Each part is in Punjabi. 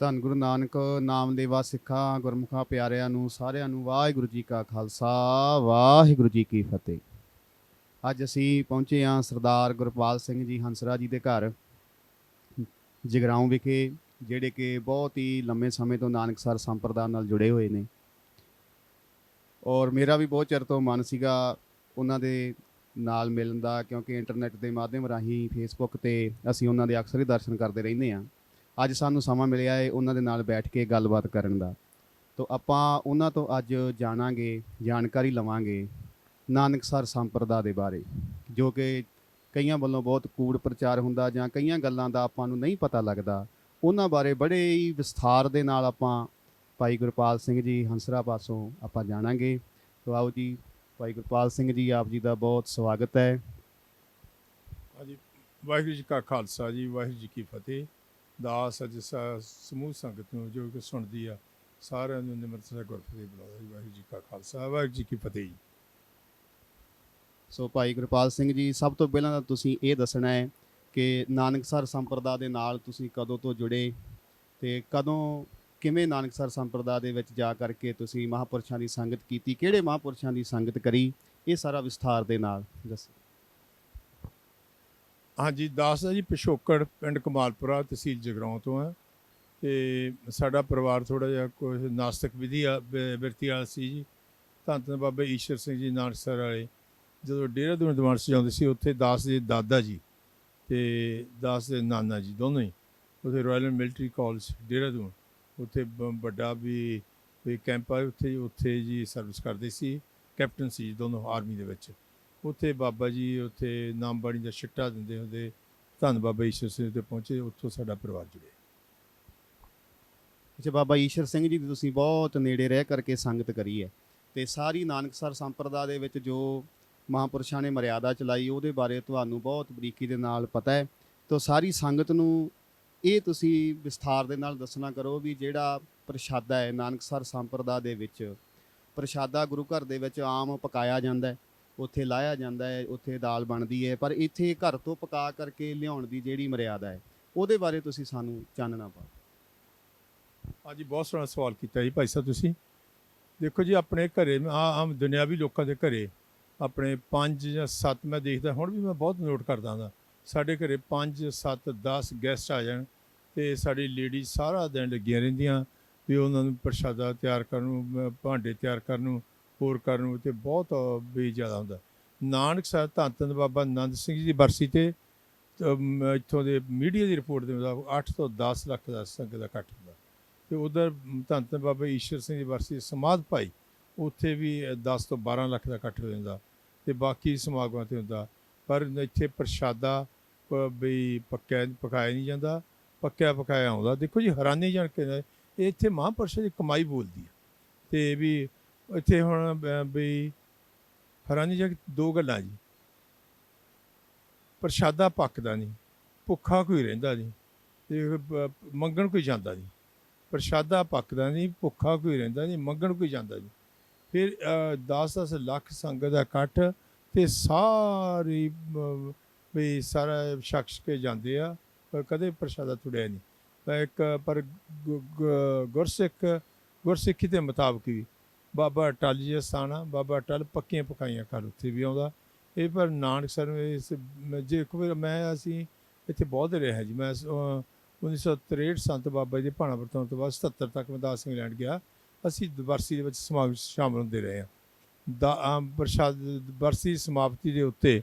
ਧੰਨ ਗੁਰੂ ਨਾਨਕ, ਨਾਮ ਦੇਵਾ ਸਿੱਖਾਂ, ਗੁਰਮੁਖਾਂ ਪਿਆਰਿਆਂ ਨੂੰ, ਸਾਰਿਆਂ ਨੂੰ ਵਾਹਿਗੁਰੂ ਜੀ ਕਾ ਖਾਲਸਾ, ਵਾਹਿਗੁਰੂ ਜੀ ਕੀ ਫਤਿਹ। ਅੱਜ ਅਸੀਂ ਪਹੁੰਚੇ ਹਾਂ ਸਰਦਾਰ ਗੁਰਪਾਲ ਸਿੰਘ ਜੀ ਹੰਸਰਾ ਜੀ ਦੇ ਘਰ, ਜਗਰਾਉਂ ਵਿਖੇ, ਜਿਹੜੇ ਕਿ ਬਹੁਤ ਹੀ ਲੰਮੇ ਸਮੇਂ ਤੋਂ ਨਾਨਕਸਰ ਸੰਪਰਦਾ ਨਾਲ ਜੁੜੇ ਹੋਏ ਨੇ। ਔਰ ਮੇਰਾ ਵੀ ਬਹੁਤ ਚਿਰ ਤੋਂ ਮਨ ਸੀਗਾ ਉਹਨਾਂ ਦੇ ਨਾਲ ਮਿਲਣ ਦਾ, ਕਿਉਂਕਿ ਇੰਟਰਨੈਟ ਦੇ ਮਾਧਿਅਮ ਰਾਹੀਂ ਫੇਸਬੁੱਕ ਤੇ ਅਸੀਂ ਉਹਨਾਂ ਦੇ ਅਕਸਰ ਹੀ ਦਰਸ਼ਨ ਕਰਦੇ ਰਹਿੰਦੇ ਹਾਂ। ਅੱਜ ਸਾਨੂੰ ਸਮਾਂ ਮਿਲਿਆ ਹੈ ਉਹਨਾਂ ਦੇ ਨਾਲ ਬੈਠ ਕੇ ਗੱਲਬਾਤ ਕਰਨ ਦਾ। ਤੋਂ ਆਪਾਂ ਉਹਨਾਂ ਤੋਂ ਅੱਜ ਜਾਣਾਂਗੇ, ਜਾਣਕਾਰੀ ਲਵਾਂਗੇ ਨਾਨਕਸਰ ਸੰਪਰਦਾ ਦੇ ਬਾਰੇ, ਜੋ ਕਿ ਕਈਆਂ ਵੱਲੋਂ ਬਹੁਤ ਕੂੜ ਪ੍ਰਚਾਰ ਹੁੰਦਾ ਜਾਂ ਕਈਆਂ ਗੱਲਾਂ ਦਾ ਆਪਾਂ ਨੂੰ ਨਹੀਂ ਪਤਾ ਲੱਗਦਾ। ਉਹਨਾਂ ਬਾਰੇ ਬੜੇ ਹੀ ਵਿਸਥਾਰ ਦੇ ਨਾਲ ਆਪਾਂ ਭਾਈ ਗੁਰਪਾਲ ਸਿੰਘ ਜੀ ਹੰਸਰਾ ਪਾਸੋਂ ਆਪਾਂ ਜਾਣਾਂਗੇ। ਤੋਂ ਆਓ ਜੀ, ਭਾਈ ਗੁਰਪਾਲ ਸਿੰਘ ਜੀ, ਆਪ ਜੀ ਦਾ ਬਹੁਤ ਸਵਾਗਤ ਹੈ। ਹਾਂਜੀ, ਵਾਹਿਗੁਰੂ ਜੀ ਕਾ ਖਾਲਸਾ ਜੀ, ਵਾਹਿਗੁਰੂ ਜੀ ਕੀ ਫਤਿਹ। ਦਾਸ ਅੱਜ ਸਮੂਹ ਸੰਗਤ ਨੂੰ ਜੋ ਕਿ ਸੁਣਦੀ ਆ, ਸਾਰਿਆਂ ਨੂੰ ਨਿਮਰਤਾ ਨਾਲ ਗੁਰਫਤਿਹ ਬੁਲਾਉਂਦਾ ਜੀ, ਵਾਹਿਗੁਰੂ ਜੀ ਕਾ ਖਾਲਸਾ, ਵਾਹਿਗੁਰੂ ਜੀ ਕੀ ਫਤਿਹ ਸੋ ਭਾਈ ਗੁਰਪਾਲ ਸਿੰਘ ਜੀ, ਸਭ ਤੋਂ ਪਹਿਲਾਂ ਤਾਂ ਤੁਸੀਂ ਇਹ ਦੱਸਣਾ ਹੈ ਕਿ ਨਾਨਕਸਰ ਸੰਪਰਦਾ ਦੇ ਨਾਲ ਤੁਸੀਂ ਕਦੋਂ ਤੋਂ ਜੁੜੇ ਤੇ ਕਦੋਂ, ਕਿਵੇਂ ਨਾਨਕਸਰ ਸੰਪਰਦਾ ਦੇ ਵਿੱਚ ਜਾ ਕਰਕੇ ਤੁਸੀਂ ਮਹਾਪੁਰਸ਼ਾਂ ਦੀ ਸੰਗਤ ਕੀਤੀ, ਕਿਹੜੇ ਮਹਾਪੁਰਸ਼ਾਂ ਦੀ ਸੰਗਤ ਕਰੀ, ਇਹ ਸਾਰਾ ਵਿਸਥਾਰ ਦੇ ਨਾਲ ਦੱਸੋ। ਹਾਂਜੀ, ਦਾਸ ਦਾ ਜੀ, ਪਿਛੋਕੜ, ਪਿੰਡ ਕਮਾਲਪੁਰਾ, ਤਹਿਸੀਲ ਜਗਰਾਉਂ ਤੋਂ ਹੈ। ਤੇ ਸਾਡਾ ਪਰਿਵਾਰ ਥੋੜਾ ਜਿਹਾ ਕੁਝ ਨਾਸਤਿਕ ਵਿਧੀ ਆ- ਬਿ- ਬਿਰਤੀ ਵਾਲਾ ਸੀ ਜੀ। ਧੰਨ ਧੰਨ ਬਾਬਾ ਈਸ਼ਰ ਸਿੰਘ ਜੀ ਨਾਨਕਸਰ ਵਾਲੇ। ਜਦੋਂ ਡੇਰਾ ਦੂਣ ਦੀਵਾਨ ਸਜਾਉਂਦੇ ਸੀ, ਉੱਥੇ ਦਾਸ ਦੇ ਦਾਦਾ ਜੀ ਤੇ ਦਾਸ ਦੇ ਨਾਨਾ ਜੀ ਦੋਨੋਂ ਹੀ। ਉੱਥੇ ਰਾਇਲ ਮਿਲਟਰੀ ਕਾਲਜ ਦੇਹਰਾਦੂਨ ਉੱਥੇ ਬ- ਵੱਡਾ ਵੀ ਵੀ ਕੈਂਪ ਆ। ਉੱਥੇ ਉੱਥੇ ਜੀ ਸਰਵਿਸ ਕਰਦੇ ਸੀ। ਕੈਪਟਨ ਸੀ ਜੀ ਦੋਨੋਂ ਆਰਮੀ ਦੇ ਵਿੱਚ। ਉੱਥੇ ਬਾਬਾ ਜੀ ਉੱਥੇ ਨਾਮਬਾਣੀ ਦਾ ਛਿੱਟਾ ਦਿੰਦੇ ਹੁੰਦੇ। ਧੰਨ ਬਾਬਾ ਈਸ਼ਵਰ ਸਿੰਘ ਤੇ ਪਹੁੰਚੇ, ਉੱਥੋਂ ਸਾਡਾ ਪਰਿਵਾਰ ਜੁੜਿਆ। ਅੱਛਾ, ਬਾਬਾ ਈਸ਼ਰ ਸਿੰਘ ਜੀ ਦੀ ਤੁਸੀਂ ਬਹੁਤ ਨੇੜੇ ਰਹਿ ਕਰਕੇ ਸੰਗਤ ਕਰੀ ਹੈ। ਤੇ ਸਾਰੀ ਨਾਨਕਸਰ ਸੰਪਰਦਾ ਦੇ ਵਿੱਚ ਜੋ ਮਹਾਪੁਰਸ਼ਾਂ ਨੇ ਮਰਿਆਦਾ ਚਲਾਈ, ਉਹਦੇ ਬਾਰੇ ਤੁਹਾਨੂੰ ਬਹੁਤ ਬਰੀਕੀ ਦੇ ਨਾਲ ਪਤਾ ਹੈ। ਤਾਂ ਸਾਰੀ ਸੰਗਤ ਨੂੰ ਇਹ ਤੁਸੀਂ ਵਿਸਥਾਰ ਦੇ ਨਾਲ ਦੱਸਣਾ ਕਰੋ ਵੀ ਜਿਹੜਾ ਪ੍ਰਸ਼ਾਦਾ ਹੈ, ਨਾਨਕਸਰ ਸੰਪਰਦਾ ਦੇ ਵਿੱਚ, ਪ੍ਰਸ਼ਾਦਾ ਗੁਰੂ ਘਰ ਦੇ ਵਿੱਚ ਆਮ ਪਕਾਇਆ ਜਾਂਦਾ ਹੈ। ਉੱਥੇ ਲਾਇਆ ਜਾਂਦਾ ਹੈ, ਉੱਥੇ ਦਾਲ ਬਣਦੀ ਹੈ, ਪਰ ਇੱਥੇ ਘਰ ਤੋਂ ਪਕਾ ਕਰਕੇ ਲਿਆਉਣ ਦੀ ਜਿਹੜੀ ਮਰਿਆਦਾ ਹੈ, ਉਹਦੇ ਬਾਰੇ ਤੁਸੀਂ ਸਾਨੂੰ ਚਾਨਣਾ ਪਾਓ ਹਾਂਜੀ, ਬਹੁਤ ਸੋਹਣਾ ਸਵਾਲ ਕੀਤਾ ਜੀ ਭਾਈ ਸਾਹਿਬ ਤੁਸੀਂ। ਦੇਖੋ ਜੀ, ਆਪਣੇ ਘਰੇ ਆਮ ਦੁਨਿਆਵੀ ਲੋਕਾਂ ਦੇ ਘਰੇ ਆਪਣੇ 5 ਜਾਂ 7 ਮੈਂ ਦੇਖਦਾ, ਹੁਣ ਵੀ ਮੈਂ ਬਹੁਤ ਨੋਟ ਕਰਦਾ ਹਾਂ। ਸਾਡੇ ਘਰੇ 5 7 10 ਗੈਸਟ ਆ ਜਾਣ ਤੇ ਸਾਡੀ ਲੇਡੀ ਸਾਰਾ ਦਿਨ ਲੱਗੀਆਂ ਰਹਿੰਦੀਆਂ, ਵੀ ਉਹਨਾਂ ਨੂੰ ਪ੍ਰਸ਼ਾਦਾ ਤਿਆਰ ਕਰਨ ਨੂੰ ਭਾਂਡੇ ਤਿਆਰ ਕਰਨ ਨੂੰ ਹੋਰ ਕਰਨ ਨੂੰ ਤੇ ਬਹੁਤ ਵੀ ਜ਼ਿਆਦਾ ਹੁੰਦਾ। ਨਾਨਕ ਸਾਹਿਬ ਧੰਨ ਧੰਨ ਬਾਬਾ ਆਨੰਦ ਸਿੰਘ ਜੀ ਦੀ ਬਰਸੀ ਤੇ ਇੱਥੋਂ ਦੇ ਮੀਡੀਆ ਦੀ ਰਿਪੋਰਟ ਦੇ ਮੁਤਾਬਕ 8 ਤੋਂ 10 ਲੱਖ ਦਾ ਸੰਗਤ ਦਾ ਇਕੱਠ ਹੁੰਦਾ। ਤੇ ਉਧਰ ਧੰਨ ਧੰਨ ਬਾਬਾ ਈਸ਼ਰ ਸਿੰਘ ਦੀ ਬਰਸੀ ਸਮਾਧ ਭਾਈ, ਉੱਥੇ ਵੀ 10 ਤੋਂ 12 ਲੱਖ ਦਾ ਇਕੱਠ ਹੋ ਜਾਂਦਾ ਤੇ ਬਾਕੀ ਸਮਾਗਮਾਂ ਤੇ ਹੁੰਦਾ। ਪਰ ਇੱਥੇ ਪ੍ਰਸ਼ਾਦਾ ਵੀ ਪੱਕਿਆ, ਪਕਾਇਆ ਨਹੀਂ ਜਾਂਦਾ। ਪੱਕਿਆ ਪਕਾਇਆ ਆਉਂਦਾ। ਦੇਖੋ ਜੀ, ਹੈਰਾਨੀ ਜਾਣ ਕੇ ਇਹ ਇੱਥੇ ਮਹਾਂਪੁਰਸ਼ਾਂ ਦੀ ਕਮਾਈ ਬੋਲਦੀ ਹੈ। ਤੇ ਵੀ ਇੱਥੇ ਹੁਣ ਬ- ਵੀ ਹੈਰਾਨੀ ਜਗ ਦੋ ਗੱਲਾਂ ਜੀ। ਪ੍ਰਸ਼ਾਦਾ ਪੱਕਦਾ ਨਹੀਂ ਭੁੱਖਾ ਕੋਈ ਰਹਿੰਦਾ ਨਹੀਂ ਤੇ ਬ- ਮੰਗਣ ਕੋਈ ਜਾਂਦਾ ਨਹੀਂ। ਪ੍ਰਸ਼ਾਦਾ ਪੱਕਦਾ ਨਹੀਂ ਭੁੱਖਾ ਕੋਈ ਰਹਿੰਦਾ ਨਹੀਂ ਮੰਗਣ ਕੋਈ ਜਾਂਦਾ ਨਹੀਂ। ਫਿਰ 10-10 ਲੱਖ ਸੰਗਤ ਦਾ ਇਕੱਠ ਤੇ ਸਾਰੀ ਅਹ, ਵੀ ਸਾਰਾ ਸ਼ਖਸ ਕੇ ਜਾਂਦੇ ਆ ਪਰ ਕਦੇ ਪ੍ਰਸ਼ਾਦਾ ਤੁੜਿਆ ਨਹੀਂ। ਪਰ ਇੱਕ ਪਰ ਗੁ- ਗੁ- ਗੁਰਸਿੱਖ ਗੁਰਸਿੱਖੀ ਦੇ ਮੁਤਾਬਕ ਵੀ ਬਾਬਾ ਅਟਲ ਜੀ ਦਾ ਸਥਾਨ ਆ ਬਾਬਾ ਅਟਲ ਪੱਕੀਆਂ ਪਕਾਈਆਂ ਘਰ ਉੱਥੇ ਵੀ ਆਉਂਦਾ। ਇਹ ਪਰ ਨਾਨਕ ਸਰ ਇਸ ਜੇ ਇੱਕ ਵਾਰ ਮੈਂ ਅਸੀਂ ਇੱਥੇ ਬਹੁਤ ਰਿਹਾ ਜੀ ਮੈਂ ਅਹ, 1963 ਸੰਤ ਬਾਬਾ ਜੀ ਦੇ ਭਾਣਾ ਵਰਤਾਉਣ ਤੋਂ ਬਾਅਦ 77 ਤੱਕ ਮੈਂ ਦਾਸ ਇੰਗਲੈਂਡ ਗਿਆ। ਅਸੀਂ ਬਰਸੀ ਦੇ ਵਿੱਚ ਸਮਾਗਮ 'ਚ ਸ਼ਾਮਲ ਹੁੰਦੇ ਰਹੇ ਹਾਂ। ਦਾ ਆਮ ਪ੍ਰਸ਼ਾਦ ਬਰਸੀ ਸਮਾਪਤੀ ਦੇ ਉੱਤੇ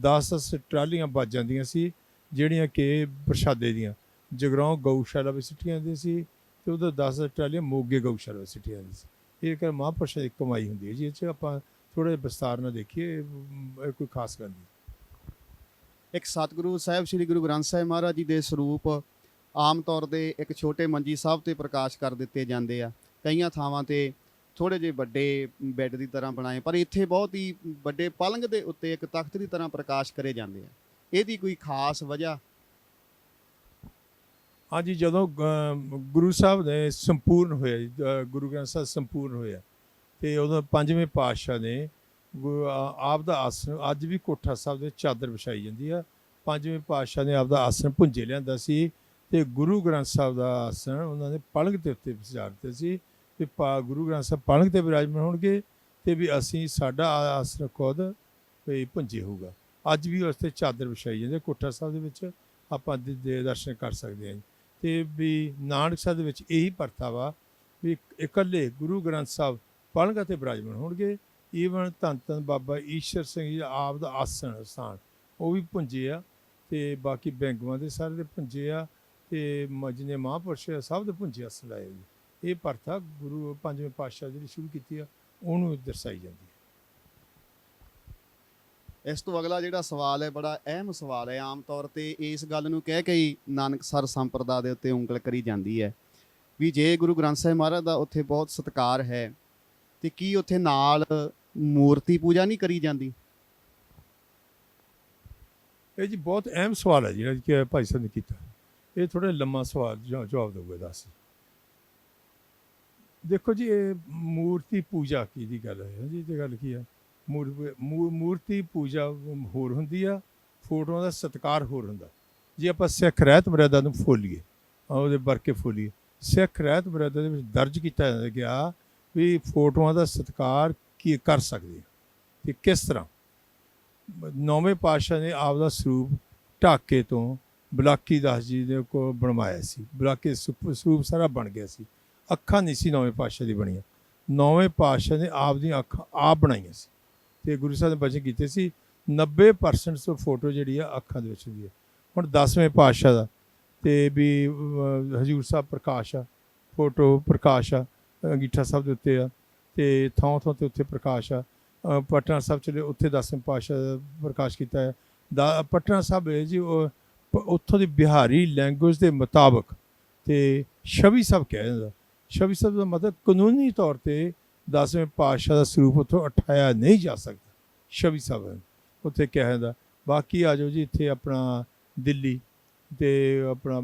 10 ਟਰਾਲੀਆਂ ਵੱਜ ਜਾਂਦੀਆਂ ਸੀ ਜਿਹੜੀਆਂ ਕਿ ਪ੍ਰਸ਼ਾਦੇ ਦੀਆਂ। ਜਗਰਾਉਂ ਗਊਸ਼ਾਲਾ ਵਿੱਚ ਸਿੱਟੀਆਂ ਜਾਂਦੀਆਂ ਸੀ ਤੇ ਉਧਰ 10 ਟਰਾਲੀਆਂ ਮੋਗੇ ਗਊਸ਼ਾਲਾ ਵਿੱਚ ਸਿੱਟੀਆਂ ਜਾਂਦੀਆਂ ਸੀ। ਇਹ ਕਰ ਮਹਾਂਪੁਰਸ਼ਾਂ ਦੀ ਕਮਾਈ ਹੁੰਦੀ ਹੈ ਜੀ, ਇਹ 'ਚ ਆਪਾਂ ਥੋੜੇ ਵਿਸਤਾਰ ਨਾਲ ਦੇਖੀਏ ਇਹ ਕੋਈ ਖਾਸ ਗੱਲ ਨਹੀਂ। ਇੱਕ ਸਤਿਗੁਰੂ ਸਾਹਿਬ, ਸ੍ਰੀ ਗੁਰੂ ਗ੍ਰੰਥ ਸਾਹਿਬ ਮਹਾਰਾਜ ਜੀ ਦੇ ਸਰੂਪ ਆਮ ਤੌਰ 'ਤੇ ਇੱਕ ਛੋਟੇ ਮੰਜੀ ਸਾਹਿਬ ਤੇ ਪ੍ਰਕਾਸ਼ ਕਰ ਦਿੱਤੇ ਜਾਂਦੇ ਆ। ਕਈਆਂ ਥਾਵਾਂ ਤੇ ਥੋੜੇ ਜਿਹੇ ਵੱਡੇ ਬੈੱਡ ਦੀ ਤਰ੍ਹਾਂ ਬਣਾਏ, ਪਰ ਇੱਥੇ ਬਹੁਤ ਹੀ ਵੱਡੇ ਪਲੰਗ ਦੇ ਉੱਤੇ ਇੱਕ ਤਖਤ ਦੀ ਤਰ੍ਹਾਂ ਪ੍ਰਕਾਸ਼ ਕਰੇ ਜਾਂਦੇ ਆ। ਇਹਦੀ ਕੋਈ ਖਾਸ ਵਜ੍ਹਾ ਹਾਂਜੀ ਜਦੋਂ ਅ, ਗੁਰੂ ਸਾਹਿਬ ਨੇ ਸੰਪੂਰਨ ਹੋਇਆ ਜੀ, ਗੁਰੂ ਗ੍ਰੰਥ ਸਾਹਿਬ ਸੰਪੂਰਨ ਹੋਇਆ ਤੇ ਉਦੋਂ ਪੰਜਵੇਂ ਪਾਤਸ਼ਾਹ ਨੇ ਗੁ- ਆਪ ਦਾ ਆਸਣ ਅੱਜ ਵੀ ਕੋਠਾ ਸਾਹਿਬ ਦੇ ਚਾਦਰ ਵਿਛਾਈ ਜਾਂਦੀ ਆ ਪੰਜਵੇਂ ਪਾਤਸ਼ਾਹ ਨੇ ਆਪ ਦਾ ਆਸਣ ਪੁੰਜੇ ਲਿਆਂਦਾ ਸੀ ਤੇ ਗੁਰੂ ਗ੍ਰੰਥ ਸਾਹਿਬ ਦਾ ਆਸਣ ਉਹਨਾਂ ਨੇ ਪਲੰਘ ਦੇ ਉੱਤੇ ਸਜਾ ਸੀ ਵੀ ਪਾ ਗੁਰੂ ਗ੍ਰੰਥ ਸਾਹਿਬ ਪਲੰਘ ਤੇ ਵਿਰਾਜਮਾਨ ਹੋਣਗੇ ਤੇ ਵੀ ਅਸੀਂ ਸਾਡਾ ਆ- ਆਸਣ ਖੁਦ ਵੀ ਪੁੰਜੇ ਹੋਊਗਾ ਅੱਜ ਵੀ ਉਸ ਤੇ ਚਾਦਰ ਵਿਛਾਈ ਜਾਂਦੀ ਹੈ ਕੋਠਾ ਸਾਹਿਬ ਦੇ ਵਿੱਚ ਆਪਾਂ ਦੇ ਦਰਸ਼ਨ ਕਰ ਸਕਦੇ ਹਾਂ ਜੀ। ਤੇ ਵੀ ਨਾਨਕ ਸਾਹਿਬ ਦੇ ਵਿੱਚ ਇਹੀ ਪਰਤਾ ਵਾ ਵੀ ਇਕੱਲੇ ਗੁਰੂ ਗ੍ਰੰਥ ਸਾਹਿਬ ਪਲੰਘ ਤੇ ਵਿਰਾਜਮਾਨ ਹੋਣਗੇ। ਈਵਨ ਧੰਨ ਧੰਨ ਬਾਬਾ ਈਸ਼ਰ ਸਿੰਘ ਜੀ ਦਾ ਆਪ ਦਾ ਆਸਣ ਸਥਾਨ ਉਹ ਵੀ ਪੁੰਜੇ ਆ ਤੇ ਬਾਕੀ ਬੈਂਗਵਾਂ ਦੇ ਸਾਰੇ ਦੇ ਪੁੰਜੇ ਆ ਤੇ ਮ- ਜਿਹਨੇ ਮਹਾਂਪੁਰਸ਼ ਸਭ ਦੇ ਪੁੰਜੇ ਆਸਣ ਲਾਏ ਜੀ ਇਹ ਪਰਥਾ ਗੁਰੂ ਪੰਜਵੇਂ ਪਾਤਸ਼ਾਹ ਜਿਹੜੀ ਸ਼ੁਰੂ ਕੀਤੀ ਆ, ਉਹਨੂੰ ਦਰਸਾਈ ਜਾਂਦੀ ਇਸ ਤੋਂ ਅਗਲਾ ਜਿਹੜਾ ਸਵਾਲ ਹੈ, ਬੜਾ ਅਹਿਮ ਸਵਾਲ ਹੈ ਆਮ ਤੌਰ ਤੇ ਇਸ ਗੱਲ ਨੂੰ ਕਹਿ ਕੇ ਹੀ ਨਾਨਕਸਰ ਸੰਪਰਦਾ ਦੇ ਉੱਤੇ ਉਂਗਲ ਕਰੀ ਜਾਂਦੀ ਹੈ ਵੀ ਜੇ ਗੁਰੂ ਗ੍ਰੰਥ ਸਾਹਿਬ ਮਹਾਰਾਜ ਦਾ ਉੱਥੇ ਬਹੁਤ ਸਤਿਕਾਰ ਹੈ, ਤੇ ਕੀ ਉੱਥੇ ਨਾਲ ਮੂਰਤੀ ਪੂਜਾ ਨਹੀਂ ਕਰੀ ਜਾਂਦੀ? ਇਹ ਜੀ ਬਹੁਤ ਅਹਿਮ ਸਵਾਲ ਹੈ ਜਿਹੜਾ ਕਿ ਭਾਈ ਸਾਹਿਬ ਨੇ ਕੀਤਾ। ਇਹ ਥੋੜਾ ਲੰਮਾ ਸਵਾਲ ਜਵਾਬ ਦਊਗਾ, ਦੱਸ। ਦੇਖੋ ਜੀ, ਇਹ ਮੂਰਤੀ ਪੂਜਾ ਕੀ ਦੀ ਗੱਲ ਹੈ? ਜੀ ਤੇ ਗੱਲ ਕੀ ਹੈ? ਮੂਰ- ਮੂਰ ਮੂਰਤੀ ਪੂਜਾ ਹੋਰ ਹੁੰਦੀ ਆ, ਫੋਟੋਆਂ ਦਾ ਸਤਿਕਾਰ ਹੋਰ ਹੁੰਦਾ। ਜੇ ਆਪਾਂ ਸਿੱਖ ਰਹਿਤ ਮਰਿਆਦਾ ਨੂੰ ਫੋਲੀਏ ਆ ਉਹਦੇ ਵਰਕੇ ਫੋਲੀਏ, ਸਿੱਖ ਰਹਿਤ ਮਰਿਆਦਾ ਦੇ ਵਿੱਚ ਦਰਜ ਕੀਤਾ ਜਾਂਦਾ ਗਿਆ ਵੀ ਫੋਟੋਆਂ ਦਾ ਸਤਿਕਾਰ ਕੀ, ਕਰ ਸਕਦੇ ਆ, ਤੇ ਕਿਸ ਤਰ੍ਹਾਂ? ਨੌਵੇਂ ਪਾਤਸ਼ਾਹ ਨੇ ਆਪ ਦਾ ਸਰੂਪ ਢਾਕੇ ਤੋਂ ਬਲਾਕੀ ਦਾਸ ਜੀ ਦੇ ਕੋਲ ਬਣਵਾਇਆ ਸੀ। ਬਲਾਕੀ ਸੁਪ- ਸਰੂਪ ਸਾਰਾ ਬਣ ਗਿਆ ਸੀ। ਅੱਖਾਂ ਨਹੀਂ ਸੀ ਨੌਵੇਂ ਪਾਤਸ਼ਾਹ ਦੀ ਬਣੀਆਂ। ਨੌਵੇਂ ਪਾਤਸ਼ਾਹ ਨੇ ਆਪ ਦੀਆਂ ਅੱਖਾਂ ਆਪ ਬਣਾਈਆਂ ਸੀ। ਤੇ ਗੁਰੂ ਸਾਹਿਬ ਨੇ ਬਚਨ ਕੀਤੇ ਸੀ 90% ਸੋ ਫੋਟੋ ਜਿਹੜੀ ਆ ਅੱਖਾਂ ਦੇ ਵਿੱਚ ਹੁੰਦੀ ਹੈ। ਹੁਣ 10ਵੇਂ ਪਾਤਸ਼ਾਹ ਦਾ ਤੇ ਵੀ ਹਜ਼ੂਰ ਸਾਹਿਬ ਪ੍ਰਕਾਸ਼ ਆ ਫੋਟੋ ਪ੍ਰਕਾਸ਼ ਆ ਅੰਗੀਠਾ ਸਾਹਿਬ ਦੇ ਉੱਤੇ ਆ ਤੇ ਥਾਂ ਥਾਂ ਤੇ ਉੱਥੇ ਪ੍ਰਕਾਸ਼ ਆ। ਪਟਨਾ ਸਾਹਿਬ ਚਲੇ, ਉੱਥੇ ਦਸਵੇਂ ਪਾਤਸ਼ਾਹ ਦਾ ਪ੍ਰਕਾਸ਼ ਕੀਤਾ ਹੈ ਦਾ, ਪਟਨਾ ਸਾਹਿਬ ਜੀ, ਉਹ ਉੱਥੋਂ ਦੀ ਬਿਹਾਰੀ ਲੈਂਗੁਏਜ ਦੇ ਮੁਤਾਬਕ ਤੇ ਛਵੀ ਸਾਹਿਬ ਕਹਿ ਜਾਂਦਾ ਛਵੀ ਸਾਹਿਬ ਦਾ ਮਤਲਬ ਕਾਨੂੰਨੀ ਤੌਰ ਤੇ ਦਸਵੇਂ ਪਾਤਸ਼ਾਹ ਦਾ ਸਰੂਪ ਉੱਥੋਂ ਉਠਾਇਆ ਨਹੀਂ ਜਾ ਸਕਦਾ, ਛਵੀ ਸਾਹਿਬ ਉੱਥੇ ਕਿਹਾ ਜਾਂਦਾ। ਬਾਕੀ ਆ ਜਾਓ ਜੀ, ਇੱਥੇ ਆਪਣਾ ਦਿੱਲੀ ਤੇ ਆਪਣਾ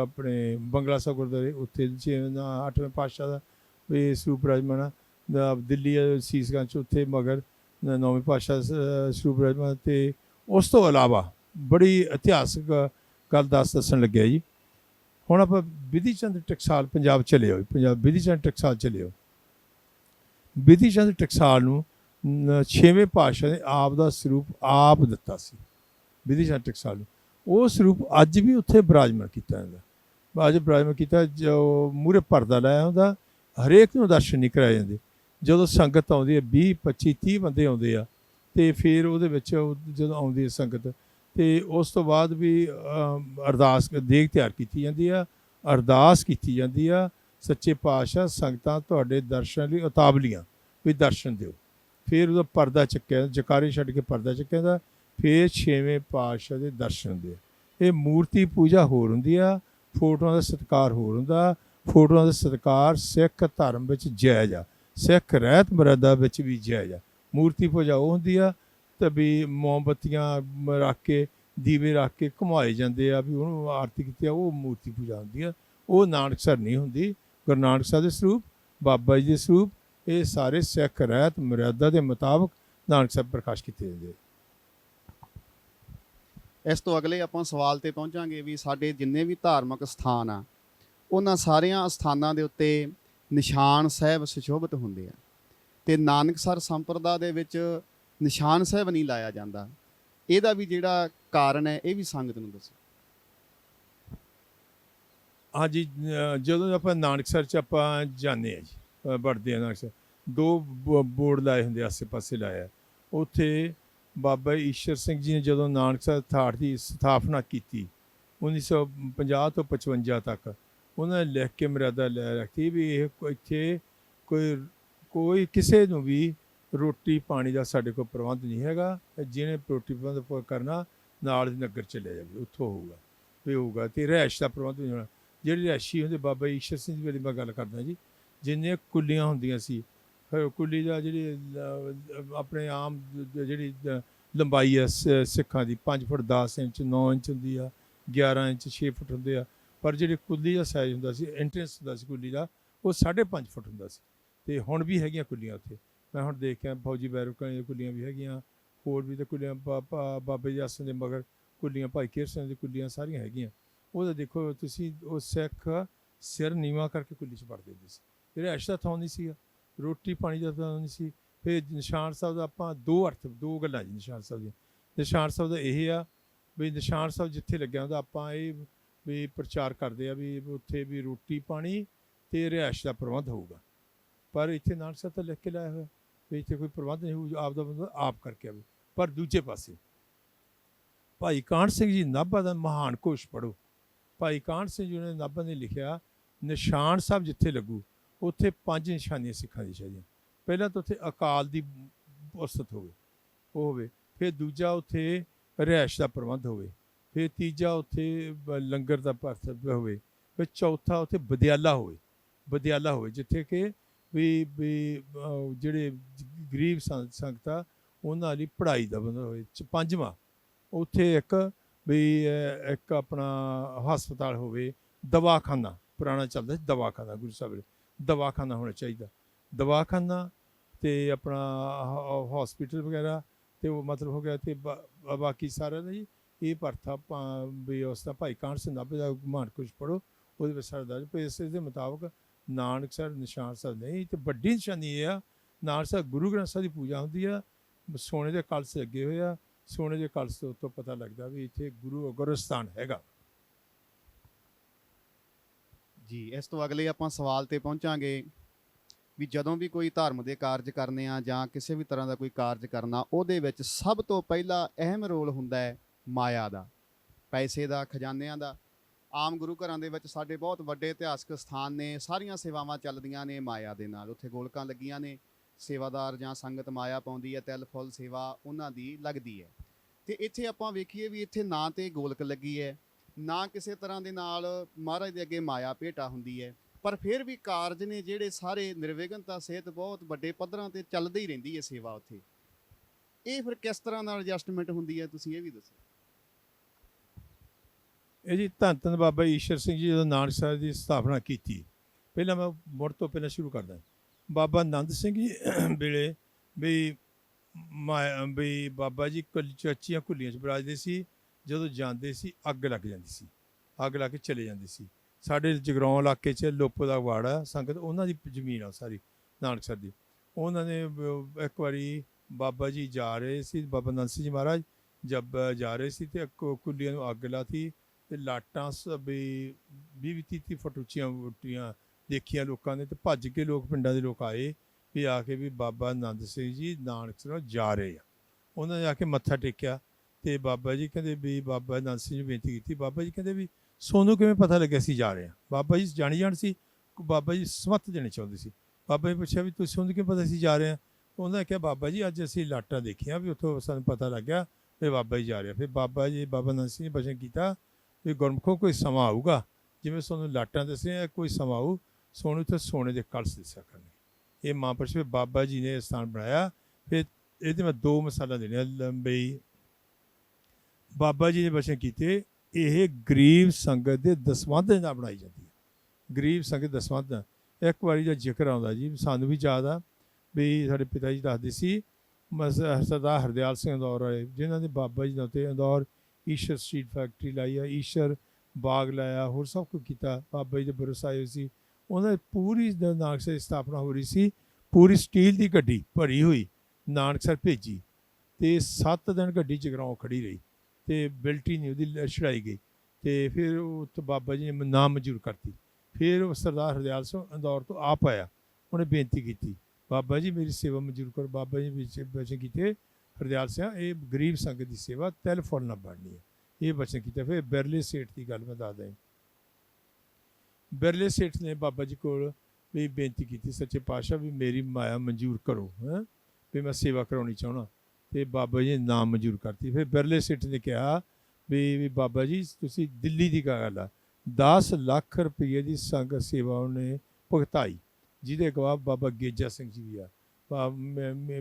ਆਪਣੇ ਬੰਗਲਾ ਸਾਹਿਬ ਗੁਰਦੁਆਰੇ, ਉੱਥੇ ਜੇ ਅੱਠਵੇਂ ਪਾਤਸ਼ਾਹ ਦਾ ਵੀ ਸਰੂਪ ਰਾਜਮਾਨਾ ਦਾ ਦਿੱਲੀ ਸੀਸਗੰਜ 'ਚ ਉੱਥੇ ਮਗਰ ਨੌਵੇਂ ਪਾਤਸ਼ਾਹ ਸ- ਸਰੂਪ ਰਾਜਮਾਨਾ ਤੇ ਉਸ ਤੋਂ ਇਲਾਵਾ ਬੜੀ ਇਤਿਹਾਸਕ ਗੱਲ ਦੱਸ ਦੱਸਣ ਲੱਗਿਆ ਜੀ। ਹੁਣ ਆਪਾਂ ਵਿਧੀ ਚੰਦ ਟਕਸਾਲ ਪੰਜਾਬ ਚਲੇ ਹੋਏ ਪੰਜਾਬ ਵਿਧੀ ਚੰਦ ਟਕਸਾਲ ਚਲੇ ਹੋ ਵਿਧੀ ਚੰਦ ਟਕਸਾਲ ਨੂੰ ਛੇਵੇਂ ਪਾਤਸ਼ਾਹ ਨੇ ਆਪ ਦਾ ਸਰੂਪ ਆਪ ਦਿੱਤਾ ਸੀ। ਵਿਧੀ ਚੰਦ ਟਕਸਾਲ ਨੂੰ। ਉਹ ਸਰੂਪ ਅੱਜ ਵੀ ਉੱਥੇ ਬਿਰਾਜਮਾਨ ਕੀਤਾ ਜਾਂਦਾ ਅੱਜ ਬਿਰਾਜਮਾਨ ਕੀਤਾ, ਜੋ ਮੂਰੇ ਪਰਦਾ ਲਾਇਆ ਹੁੰਦਾ, ਹਰੇਕ ਨੂੰ ਦਰਸ਼ਨ ਨਹੀਂ ਕਰਾਏ ਜਾਂਦੇ। ਜਦੋਂ ਸੰਗਤ ਆਉਂਦੀ ਹੈ 20 25 30 ਬੰਦੇ ਆਉਂਦੇ ਆ, ਤੇ ਫਿਰ ਉਹਦੇ ਵਿੱਚ ਜਦੋਂ ਆਉਂਦੀ ਹੈ ਸੰਗਤ, ਤੇ ਉਸ ਤੋਂ ਬਾਅਦ ਵੀ ਅਰਦਾਸ ਦੇਗ ਤਿਆਰ ਕੀਤੀ ਜਾਂਦੀ ਆ, ਅਰਦਾਸ ਕੀਤੀ ਜਾਂਦੀ ਆ ਸੱਚੇ ਪਾਤਸ਼ਾਹ ਸੰਗਤਾਂ ਤੁਹਾਡੇ ਦਰਸ਼ਨ ਲਈ ਉਤਾਵਲੀਆਂ ਵੀ ਦਰਸ਼ਨ ਦਿਓ। ਫਿਰ ਉਹਦਾ ਪਰਦਾ ਚੱਕਿਆ, ਜਕਾਰੇ ਛੱਡ ਕੇ ਪਰਦਾ ਚੱਕਿਆ ਜਾਂਦਾ ਫਿਰ ਛੇਵੇਂ ਪਾਤਸ਼ਾਹ ਦੇ ਦਰਸ਼ਨ ਦੇ ਇਹ ਮੂਰਤੀ ਪੂਜਾ ਹੋਰ ਹੁੰਦੀ ਆ, ਫੋਟੋਆਂ ਦਾ ਸਤਿਕਾਰ ਹੋਰ ਹੁੰਦਾ, ਫੋਟੋਆਂ ਦਾ ਸਤਿਕਾਰ ਸਿੱਖ ਧਰਮ ਵਿੱਚ ਜਾਇਜ਼ ਆ, ਸਿੱਖ ਰਹਿਤ ਮਰਦਾ ਵਿੱਚ ਵੀ ਜਾਇਜ਼ ਆ। ਮੂਰਤੀ ਪੂਜਾ ਉਹ ਹੁੰਦੀ ਆ, ਤੇ ਵੀ ਮੋਮਬੱਤੀਆਂ ਰੱਖ ਕੇ, ਦੀਵੇ ਰੱਖ ਕੇ ਘੁਮਾਏ ਜਾਂਦੇ ਆ, ਵੀ ਉਹਨੂੰ ਆਰਤੀ ਕੀਤੀ ਆ, ਉਹ ਮੂਰਤੀ ਪੂਜਾ ਹੁੰਦੀ ਆ। ਉਹ ਨਾਨਕਸਰ ਨਹੀਂ ਹੁੰਦੀ ਗੁਰੂ ਨਾਨਕ ਸਾਹਿਬ ਦੇ ਸਰੂਪ, ਬਾਬਾ ਜੀ ਦੇ ਸਰੂਪ, ਇਹ ਸਾਰੇ ਸਿੱਖ ਰਹਿਤ ਮਰਿਆਦਾ ਦੇ ਮੁਤਾਬਕ ਨਾਨਕ ਸਾਹਿਬ ਪ੍ਰਕਾਸ਼ ਕੀਤੇ ਜਾਂਦੇ ਆ। ਇਸ ਤੋਂ ਅਗਲੇ ਆਪਾਂ ਸਵਾਲ ਤੇ ਪਹੁੰਚਾਂਗੇ ਵੀ ਸਾਡੇ ਜਿੰਨੇ ਵੀ ਧਾਰਮਿਕ ਸਥਾਨ ਆ, ਉਹਨਾਂ ਸਾਰਿਆਂ ਸਥਾਨਾਂ ਦੇ ਉੱਤੇ ਨਿਸ਼ਾਨ ਸਾਹਿਬ ਸੁਸ਼ੋਭਿਤ ਹੁੰਦੇ ਆ। ਤੇ ਨਾਨਕਸਰ ਸੰਪਰਦਾ ਦੇ ਵਿੱਚ ਨਿਸ਼ਾਨ ਸਾਹਿਬ ਨਹੀਂ ਲਾਇਆ ਜਾਂਦਾ। ਇਹਦਾ ਵੀ ਜਿਹੜਾ ਕਾਰਨ ਹੈ, ਇਹ ਵੀ ਸੰਗਤ ਨੂੰ ਦੱਸੋ। ਹਾਂਜੀ ਜਦੋਂ ਆਪਾਂ ਨਾਨਕਸਰ ਚ ਆਪਾਂ ਜਾਂਦੇ ਆ ਜੀ ਵੜਦੇ ਆ ਨਾਨਕਸਰ ਦੋ ਬ- ਬੋਰਡ ਲਾਏ ਹੁੰਦੇ ਆਸੇ ਪਾਸੇ ਲਾਇਆ। ਉੱਥੇ ਬਾਬਾ ਈਸ਼ਰ ਸਿੰਘ ਜੀ ਨੇ ਜਦੋਂ ਨਾਨਕਸਰ ਥਾੜ ਦੀ ਸਥਾਪਨਾ ਕੀਤੀ 1950 ਤੋਂ 55 ਤੱਕ, ਉਹਨਾਂ ਨੇ ਲਿਖ ਕੇ ਮਰਿਆਦਾ ਲੈ ਰੱਖੀ ਵੀ ਇਹ ਇੱਥੇ ਕੋਈ ਕੋਈ ਕਿਸੇ ਨੂੰ ਵੀ ਰੋਟੀ ਪਾਣੀ ਦਾ ਸਾਡੇ ਕੋਲ ਪ੍ਰਬੰਧ ਨਹੀਂ ਹੈਗਾ, ਜਿਹਨੇ ਰੋਟੀ ਪ੍ਰਬੰਧ ਕਰਨਾ, ਨਾਲ ਦੀ ਨਗਰ ਚਲੇ ਜਾਵੇ ਉੱਥੋਂ ਹੋਊਗਾ, ਵੀ ਹੋਊਗਾ ਤੇ ਰਹਿਸ਼ ਦਾ ਪ੍ਰਬੰਧ ਨਹੀਂ ਹੋਣਾ। ਜਿਹੜੀ ਰਿਹਾਇਸ਼ੀ ਹੁੰਦੇ ਬਾਬਾ ਈਸ਼ਰ ਸਿੰਘ ਜੀ ਵੇਲੇ ਮੈਂ ਗੱਲ ਕਰਦਾ ਜੀ, ਜਿੰਨੀਆਂ ਕੁੱਲੀਆਂ ਹੁੰਦੀਆਂ ਸੀ, ਫਿਰ ਕੁੱਲੀ ਦਾ ਜਿਹੜੀ ਆਪਣੇ ਆਮ ਜਿਹੜੀ ਲੰਬਾਈ ਹੈ ਸ- ਸਿੱਖਾਂ ਦੀ 5 ਫੁੱਟ 10 ਇੰਚ 9 ਇੰਚ ਹੁੰਦੀ ਆ 11 ਇੰਚ 6 ਫੁੱਟ ਹੁੰਦੇ ਆ, ਪਰ ਜਿਹੜੇ ਕੁੱਲੀ ਦਾ ਸਾਈਜ਼ ਹੁੰਦਾ ਸੀ ਐਂਟਰੈਂਸ ਹੁੰਦਾ ਸੀ ਕੁੱਲੀ ਦਾ, ਉਹ 5.5 ਫੁੱਟ ਹੁੰਦਾ ਸੀ, ਤੇ ਹੁਣ ਵੀ ਹੈਗੀਆਂ ਕੁੱਲੀਆਂ ਉੱਥੇ। ਮੈਂ ਹੁਣ ਦੇਖਿਆ ਫੌਜੀ ਬੈਰਕਾਂ ਦੀਆਂ ਕੁੱਲੀਆਂ ਵੀ ਹੈਗੀਆਂ, ਹੋਰ ਵੀ ਤੇ ਕੁੱਲੀਆਂ, ਬਾ- ਬਾਬੇ ਜੀ ਆਸਨ ਦੇ ਮਗਰ ਕੁੱਲੀਆਂ, ਭਾਈ ਕੇਰ ਸਿੰਘ ਦੀ ਕੁੱਲੀਆਂ ਸਾਰੀਆਂ ਹੈਗੀਆਂ। ਉਹਦਾ ਦੇਖੋ ਤੁਸੀਂ ਉਹ ਸਿੱਖ ਸਿਰ ਨੀਵਾ ਕਰਕੇ ਕੁੱਲੀ ਚ ਵੜਦੇ ਹੁੰਦੇ ਸੀ। ਜਿਹੜਾ ਅਸ਼ਤਾ ਥਾਂ ਨਹੀਂ ਸੀਗਾ, ਰੋਟੀ ਪਾਣੀ ਦਾ ਥਾਂ ਨਹੀਂ ਸੀ, ਫਿਰ ਨਿਸ਼ਾਨ ਸਾਹਿਬ ਦਾ ਆਪਾਂ ਦੋ ਅਰਥ, ਦੋ ਗੱਲਾਂ ਜੀ ਨਿਸ਼ਾਨ ਸਾਹਿਬ ਦੀਆਂ। ਨਿਸ਼ਾਨ ਸਾਹਿਬ ਦਾ ਇਹ ਆ ਵੀ ਨਿਸ਼ਾਨ ਸਾਹਿਬ ਜਿੱਥੇ ਲੱਗਿਆ ਹੁੰਦਾ ਆਪਾਂ ਇਹ ਵੀ ਪ੍ਰਚਾਰ ਕਰਦੇ ਆ ਵੀ ਉੱਥੇ ਵੀ ਰੋਟੀ ਪਾਣੀ ਤੇ ਰਿਹਾਇਸ਼ ਦਾ ਪ੍ਰਬੰਧ ਹੋਊਗਾ। ਪਰ ਇੱਥੇ ਨਾਨਕ ਸਾਹਿਬ ਤਾਂ ਲਿਖ ਕੇ ਲਾਇਆ ਹੋਇਆ ਵੀ ਇੱਥੇ ਕੋਈ ਪ੍ਰਬੰਧ ਨਹੀਂ ਹੋਊ ਆਪ ਦਾ ਬੰਦਾ ਆਪ ਕਰਕੇ ਆਵੇ। ਪਰ ਦੂਜੇ ਪਾਸੇ ਭਾਈ ਕਾਹਨ ਸਿੰਘ ਜੀ, ਨਾਭਾ ਦਾ ਮਹਾਨ ਕੋਸ਼ ਪੜੋ ਭਾਈ ਕਾਹਨ ਸਿੰਘ ਜੀ ਨੇ ਨਾਭਾ ਨੇ ਲਿਖਿਆ, ਨਿਸ਼ਾਨ ਸਾਹਿਬ ਜਿੱਥੇ ਲੱਗੂ, ਉੱਥੇ ਪੰਜ ਨਿਸ਼ਾਨੀਆਂ ਸਿੱਖਾਂ ਦੀ ਚਾਹੀਦੀਆਂ ਪਹਿਲਾਂ ਤਾਂ ਉੱਥੇ ਅਕਾਲ ਦੀ ਉਸਤਤ ਹੋਵੇ, ਉਹ ਹੋਵੇ, ਫਿਰ ਦੂਜਾ ਉੱਥੇ ਰਿਹਾਇਸ਼ ਦਾ ਪ੍ਰਬੰਧ ਹੋਵੇ, ਫਿਰ ਤੀਜਾ ਉੱਥੇ ਲੰਗਰ ਦਾ ਪ੍ਰਬੰਧ ਹੋਵੇ, ਫਿਰ ਚੌਥਾ ਉੱਥੇ ਵਿਦਿਆਲਾ ਹੋਵੇ ਵਿਦਿਆਲਾ ਹੋਵੇ, ਜਿੱਥੇ ਕਿ ਵੀ ਜਿਹੜੇ ਗਰੀਬ ਸੰ- ਸੰਗਤਾਂ, ਉਹਨਾਂ ਲਈ ਪੜ੍ਹਾਈ ਦਾ ਬੰਦਾ ਹੋਵੇ ਪੰਜਵਾਂ, ਉੱਥੇ ਇੱਕ ਵੀ ਇੱਕ ਆਪਣਾ ਹਸਪਤਾਲ ਹੋਵੇ, ਦਵਾਖਾਨਾ, ਪੁਰਾਣਾ ਚੱਲਦਾ ਸੀ ਦਵਾਖਾਨਾ, ਗੁਰੂ ਸਾਹਿਬ ਵੇਲੇ ਦਵਾਖਾਨਾ ਹੋਣਾ ਚਾਹੀਦਾ। ਦਵਾਖਾਨਾ ਤੇ ਆਪਣਾ ਹਸਪੀਟਲ ਵਗੈਰਾ ਤੇ ਉਹ ਮਤਲਬ ਹੋ ਗਿਆ ਤੇ ਬਾਕੀ ਸਾਰਾ ਨਾ ਜੀ ਇਹ ਪਰਥਾ ਪਾ- ਵੀ ਉਸ ਦਾ ਭਾਈ ਕਾਹਨ ਸਿੰਘ ਨਾਭੇ ਦਾ ਮਾਨ ਕੁਝ ਪੜੋ ਉਹਦੇ ਵਿੱਚ ਸਰਦਾਰ ਜੀ ਇਸ ਦੇ ਮੁਤਾਬਕ ਨਾਨਕ ਸਰ, ਨਿਸ਼ਾਨ ਸਾਹਿਬ ਨਹੀਂ ਤੇ ਵੱਡੀ ਨਿਸ਼ਾਨੀ ਇਹ ਆ ਨਾਨਕ ਸਾਹਿਬ ਗੁਰੂ ਗ੍ਰੰਥ ਸਾਹਿਬ ਦੀ ਪੂਜਾ ਹੁੰਦੀ ਆ, ਸੋਨੇ ਦੇ ਕਲਸ਼ ਲੱਗੇ ਹੋਏ ਆ ਸੋਹਣੇ ਦੇ ਕਲਸ਼ ਤੋਂ ਉੱਤੋਂ ਪਤਾ ਲੱਗਦਾ ਵੀ ਇੱਥੇ ਗੁਰੂ ਅਗਰਸਥਾਨ ਹੈਗਾ। ਜੀ, ਇਸ ਤੋਂ ਅਗਲੇ ਆਪਾਂ ਸਵਾਲ ਤੇ ਪਹੁੰਚਾਂਗੇ ਵੀ ਜਦੋਂ ਵੀ ਕੋਈ ਧਰਮ ਦੇ ਕਾਰਜ ਕਰਨੇ ਆ ਜਾਂ ਕਿਸੇ ਵੀ ਤਰ੍ਹਾਂ ਦਾ ਕੋਈ ਕਾਰਜ ਕਰਨਾ, ਉਹਦੇ ਵਿੱਚ ਸਭ ਤੋਂ ਪਹਿਲਾ ਅਹਿਮ ਰੋਲ ਹੁੰਦਾ ਹੈ ਮਾਇਆ ਦਾ, ਪੈਸੇ ਦਾ, ਖਜ਼ਾਨਿਆਂ ਦਾ। ਆਮ ਗੁਰੂ ਘਰਾਂ ਦੇ ਵਿੱਚ ਸਾਡੇ ਬਹੁਤ ਵੱਡੇ ਇਤਿਹਾਸਕ ਸਥਾਨ ਨੇ, ਸਾਰੀਆਂ ਸੇਵਾਵਾਂ ਚੱਲਦੀਆਂ ਨੇ ਮਾਇਆ ਦੇ ਨਾਲ। ਉੱਥੇ ਗੋਲਕਾਂ ਲੱਗੀਆਂ ਨੇ ਸੇਵਾਦਾਰ ਜਾਂ ਸੰਗਤ ਮਾਇਆ ਪਾਉਂਦੀ ਹੈ, ਤਿਲ, ਫੁੱਲ ਸੇਵਾ ਉਹਨਾਂ ਦੀ ਲੱਗਦੀ ਹੈ। ਤੇ ਇੱਥੇ ਆਪਾਂ ਵੇਖੀਏ ਵੀ ਇੱਥੇ ਨਾ ਤੇ ਗੋਲਕ ਲੱਗੀ ਹੈ, ਨਾ ਕਿਸੇ ਤਰ੍ਹਾਂ ਦੇ ਨਾਲ ਮਹਾਰਾਜ ਦੇ ਅੱਗੇ ਮਾਇਆ ਭੇਟਾ ਹੁੰਦੀ ਹੈ, ਪਰ ਫਿਰ ਵੀ ਕਾਰਜ ਨੇ ਜਿਹੜੇ ਸਾਰੇ ਨਿਰਵਿਘਨਤਾ ਸਿਹਤ ਬਹੁਤ ਵੱਡੇ ਪੱਧਰਾਂ ਤੇ ਚੱਲਦੀ ਹੀ ਰਹਿੰਦੀ ਹੈ ਸੇਵਾ ਉੱਥੇ। ਇਹ ਫਿਰ ਕਿਸ ਤਰ੍ਹਾਂ ਨਾਲ ਐਡਜਸਟਮੈਂਟ ਹੁੰਦੀ ਹੈ, ਤੁਸੀਂ ਇਹ ਵੀ ਦੱਸੋ। ਇਹ ਜੀ ਧੰਨ ਧੰਨ ਬਾਬਾ ਈਸ਼ਰ ਸਿੰਘ ਜੀ ਜਦੋਂ ਨਾਨਕ ਸਾਹਿਬ ਦੀ ਸਥਾਪਨਾ ਕੀਤੀ, ਪਹਿਲਾਂ ਮੈਂ ਮੁੜ ਤੋਂ ਪਹਿਲਾਂ ਸ਼ੁਰੂ ਕਰਦਾ। ਬਾਬਾ ਆਨੰਦ ਸਿੰਘ ਜੀ ਵੇਲੇ ਵੀ ਮਾ- ਵੀ ਬਾਬਾ ਜੀ ਕੁੱਲ, ਚਾਚੀਆਂ ਕੁੱਲੀਆਂ ਚ ਬਰਾਜਦੇ ਸੀ, ਜਦੋਂ ਜਾਂਦੇ ਸੀ, ਅੱਗ ਲੱਗ ਜਾਂਦੀ ਸੀ, ਅੱਗ ਲਾ ਕੇ ਚਲੇ ਜਾਂਦੇ ਸੀ। ਸਾਡੇ ਜਗਰਾਉਂ ਇਲਾਕੇ 'ਚ ਲੋਪੋ ਦਾ ਵਾੜਾ ਸੰਗਤ ਉਹਨਾਂ ਦੀ ਜ਼ਮੀਨ ਆ ਸਾਰੀ, ਨਾਨਕ ਸਾਹਿਬ ਦੀ। ਉਹਨਾਂ ਨੇ ਇੱਕ ਵਾਰੀ ਬਾਬਾ ਜੀ ਜਾ ਰਹੇ ਸੀ, ਬਾਬਾ ਨੰਦ ਸਿੰਘ ਜੀ ਮਹਾਰਾਜ ਜਦ ਜਾ ਰਹੇ ਸੀ ਤੇ ਕੁੱਲੀਆਂ ਨੂੰ ਅੱਗ ਲਾਤੀ ਤੇ ਲਾਟਾਂ ਸ- ਵੀ 20 30 ਫੁੱਟ ਉੱਚੀਆਂ ਉੱਟੀਆਂ ਦੇਖੀਆਂ ਲੋਕਾਂ ਨੇ ਤੇ ਭੱਜ ਕੇ ਲੋਕ ਪਿੰਡਾਂ ਦੇ ਲੋਕ ਆਏ ਵੀ ਆ ਕੇ ਵੀ ਬਾਬਾ ਆਨੰਦ ਸਿੰਘ ਜੀ, ਨਾਨਕ ਸਰੋਂ ਜਾ ਰਹੇ ਆ। ਉਹਨਾਂ ਨੇ ਆ ਕੇ ਮੱਥਾ ਟੇਕਿਆ ਤੇ ਬਾਬਾ ਜੀ ਕਹਿੰਦੇ ਵੀ ਬਾਬਾ ਆਨੰਦ ਸਿੰਘ ਜੀ ਬੇਨਤੀ ਕੀਤੀ, ਬਾਬਾ ਜੀ ਕਹਿੰਦੇ ਵੀ ਸੋਨੂੰ ਕਿਵੇਂ ਪਤਾ ਲੱਗਿਆ ਸੀ ਜਾ ਰਹੇ ਆ? ਬਾਬਾ ਜੀ ਜਾਣੀ ਜਾਣ ਸੀ, ਬਾਬਾ ਜੀ ਸਮਤ ਦੇਣੀ ਚਾਹੁੰਦੇ ਸੀ। ਬਾਬਾ ਜੀ ਪੁੱਛਿਆ ਵੀ ਤੁਸੀਂ ਸੋਨੂੰ ਕਿਵੇਂ ਪਤਾ ਸੀ ਜਾ ਰਹੇ ਆ? ਉਹਨਾਂ ਨੇ ਕਿਹਾ ਬਾਬਾ ਜੀ ਅੱਜ ਅਸੀਂ ਲਾਟਾਂ ਦੇਖੀਆਂ ਵੀ ਉੱਥੋਂ ਸਾਨੂੰ ਪਤਾ ਲੱਗਿਆ ਵੀ ਬਾਬਾ ਜੀ ਜਾ ਰਹੇ ਆ। ਫਿਰ ਬਾਬਾ ਜੀ, ਬਾਬਾ ਆਨੰਦ ਸਿੰਘ ਨੇ ਬਚਨ ਕੀਤਾ ਵੀ ਗੁਰਮੁਖੋ ਕੋਈ ਸਮਾਂ ਆਊਗਾ, ਜਿਵੇਂ ਤੁਹਾਨੂੰ ਲਾਟਾਂ ਦੱਸੀਆਂ, ਕੋਈ ਸਮਾਂ ਆਊ ਸੋਨੂੰ ਤੇ ਸੋਨੇ ਦੇ ਕਲਸ਼ ਦਿਸਿਆ ਕਰਨਗੇ ਇਹ ਮਹਾਂਪੁਰਸ਼ ਫਿਰ ਬਾਬਾ ਜੀ ਨੇ ਇਹ ਸਥਾਨ ਬਣਾਇਆ। ਫਿਰ ਇਹਦੇ ਮੈਂ ਦੋ ਮਿਸਾਲਾਂ ਦੇਣੀਆਂ ਲੰਬਈ ਬਾਬਾ ਜੀ ਨੇ ਬਚਨ ਕੀਤੇ, ਇਹ ਗਰੀਬ ਸੰਗਤ ਦੇ ਦਸਵੰਧ ਨਾਲ ਬਣਾਈ ਜਾਂਦੀ ਹੈ। ਗਰੀਬ ਸੰਗਤ ਦਸਵੰਧ। ਇੱਕ ਵਾਰੀ ਦਾ ਜ਼ਿਕਰ ਆਉਂਦਾ ਜੀ, ਸਾਨੂੰ ਵੀ ਯਾਦ ਆ, ਵੀ ਸਾਡੇ ਪਿਤਾ ਜੀ ਦੱਸਦੇ ਸੀ, ਮਸ- ਸਰਦਾਰ ਹਰਦਿਆਲ ਸਿੰਘ ਦੌਰ ਆਏ ਜਿਨ੍ਹਾਂ ਦੇ ਬਾਬਾ ਜੀ ਦੇ ਉੱਤੇ ਇੰਦੌਰ ਈਸ਼ਰ ਸਟਰੀਟ ਫੈਕਟਰੀ ਲਾਈ ਆ, ਈਸ਼ਰ ਬਾਗ ਲਾਇਆ, ਹੋਰ ਸਭ ਕੁਝ ਕੀਤਾ। ਬਾਬਾ ਜੀ ਦੇ ਬਰਸ ਆਏ ਸੀ। ਉਹਨਾਂ ਪੂਰੀ ਦ- ਨਾਨਕਸਰ ਸਥਾਪਨਾ ਹੋ ਰਹੀ ਸੀ, ਪੂਰੀ ਸਟੀਲ ਦੀ ਗੱਡੀ ਭਰੀ ਹੋਈ ਨਾਨਕਸਰ ਭੇਜੀ ਤੇ 7 ਦਿਨ ਗੱਡੀ ਜਗਰਾਉਂ ਖੜੀ ਰਹੀ ਤੇ ਬਿਲਟੀ ਨਹੀਂ ਉਹਦੀ ਲ- ਗਈ ਤੇ ਫਿਰ ਉਹ ਬਾਬਾ ਜੀ ਨੇ ਨਾਮ ਮਨਜ਼ੂਰ ਕਰਤੀ। ਫਿਰ ਉਹ ਸਰਦਾਰ ਹਰਦਿਆਲ ਸਿੰਘ ਇੰਦੌਰ ਤੋਂ ਆਪ ਆਇਆ, ਉਹਨੇ ਬੇਨਤੀ ਕੀਤੀ, ਬਾਬਾ ਜੀ ਮੇਰੀ ਸੇਵਾ ਮਨਜ਼ੂਰ ਕਰੋ, ਬਾਬਾ ਜੀ ਵਿੱਚ ਬਚਨ ਕੀਤੇ, ਹਰਦਿਆਲ ਸਿੰਘ, ਇਹ ਗਰੀਬ ਸੰਗਤ ਦੀ ਸੇਵਾ ਤਿਲ ਫੁੱਲ ਨਾ ਬਣਨੀ ਹੈ। ਇਹ ਬਚਨ ਕੀਤਾ, ਫਿਰ ਬਿਰਲੇ ਸੇਠ ਦੀ ਗੱਲ ਮੈਂ ਦੱਸਦਾ ਹਾਂ ਬਿਰਲੇ ਸੇਠ ਨੇ ਬਾਬਾ ਜੀ ਕੋਲ ਵੀ ਬੇਨਤੀ ਕੀਤੀ, ਸੱਚੇ ਪਾਤਸ਼ਾਹ, ਵੀ ਮੇਰੀ ਮਾਇਆ ਮਨਜ਼ੂਰ ਕਰੋ, ਹੈ, ਵੀ ਮੈਂ ਸੇਵਾ ਕਰਾਉਣੀ ਚਾਹਣਾ ਤੇ ਬਾਬਾ ਜੀ ਨੇ ਨਾਮ ਮਨਜ਼ੂਰ ਕਰਤੀ। ਫਿਰ ਬਿਰਲੇ ਸੇਠ ਨੇ ਕਿਹਾ ਵੀ ਬਾਬਾ ਜੀ, ਤੁਸੀਂ ਦਿੱਲੀ ਦੀ ਗੱਲ ਆ। 10 ਲੱਖ ਰੁਪਏ ਦੀ ਸੰਗਤ ਸੇਵਾ ਉਹਨੇ ਭੁਗਤਾਈ, ਜਿਹਦੇ ਗਵਾਹ ਬਾਬਾ ਗੇਜਾ ਸਿੰਘ ਜੀ ਵੀ ਆ। ਬਾਬਾ